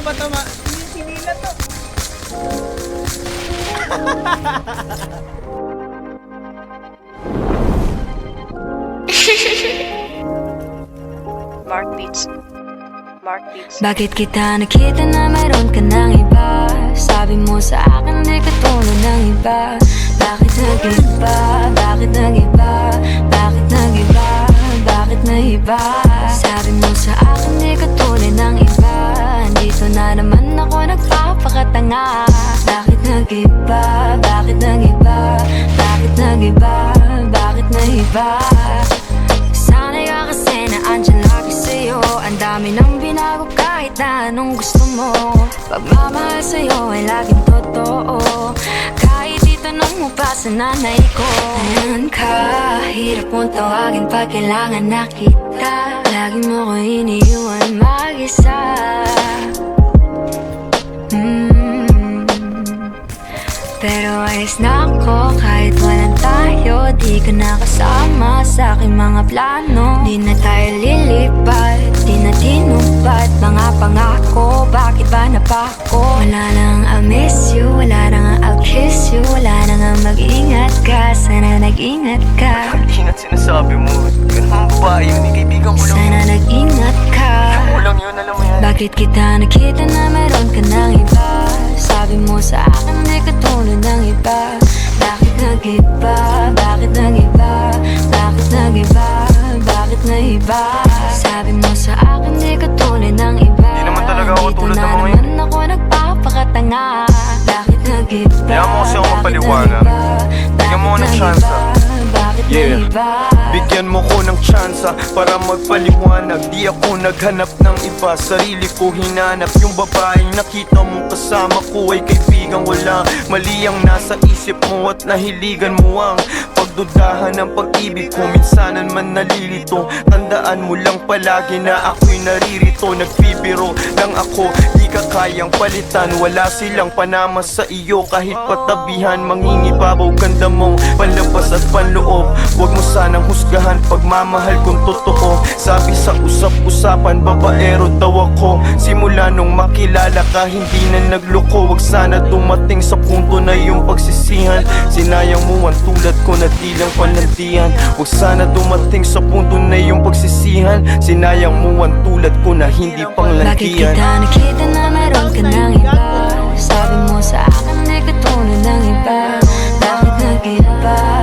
ba ito? Ma- Hindi na to. Mark Beats. Mark Beats. Bakit kita nakita na mayroon ka ng iba? Sabi mo sa akin di ka tulad ng iba Bakit naging iba? Nagpapakatanga Bakit nag-iba? Bakit nag-iba? Bakit nag-iba? Bakit nag-iba? Sana'y ka kasi na andyan lagi sa'yo Ang dami nang binago kahit na anong gusto mo Pagmamahal sa'yo ay laging totoo Kahit itanong mo pa sa nanay ko Ayan ka, hirap mong tawagin pag kailangan na kita Lagi mo ko iniiwan mag-isa Pero ayos na ako kahit walang tayo Di ka na kasama sa aking mga plano Di na tayo lilipat, di na tinupad Mga pangako, bakit ba napako? Wala nang I'll miss you, wala nang I'll kiss you Wala nang mag-ingat ka, sana nag-ingat ka Ingat sinasabi mo. Ganun ba yun? Ni kaibigan ko lang. Sana nag-ingat ka Ko lang yun, alam mo yan. Bakit kita nakita na meron ka ng iba? Sabi mo sa akin di ka tulad ng iba Bakit nag-iba? Bakit nag-iba? Bakit nag-iba? Bakit nag-iba? Sabi mo sa akin di ka tulad ng iba Di naman talaga ako tulad ng mga ako nagpapakatanga Bakit nag-iba? Kaya mo kasi ako magpaliwanag. Bigyan mo ako ng chance? Bakit Yeah. Bigyan mo ko ng tsansa para magpaliwanag. Di ako naghanap ng iba, sarili ko hinanap. Yung babaeng nakita mo kasama ko ay kaibigan. Lang Mali ang nasa isip mo at nahiligan mo ang Pagdudahan ng pag-ibig ko, minsanan man nalilito Tandaan mo lang palagi na ako'y naririto. Nagbibiro lang ako, di ka kayang palitan. Wala silang panama sa iyo. Kahit patabihan Mangingibabaw ganda mong panlabas at panloob. Huwag mo sanang husgahan pagmamahal kung totoo. Sabi sa usap-usapan, babaero daw ako. Simula nung makilala ka, hindi na nagloko. Huwag sana dumating sa punto na yung pagsisihan. Sinayang mo ang tulad ko na di lang palantian Huwag sana dumating sa punto na yung pagsisihan. Sinayang mo ang tulad ko na hindi pang Bakit kita nakita na Mahal ka ng iba Sabi mo sa akin ay katunan ng iba Bakit nag-iba?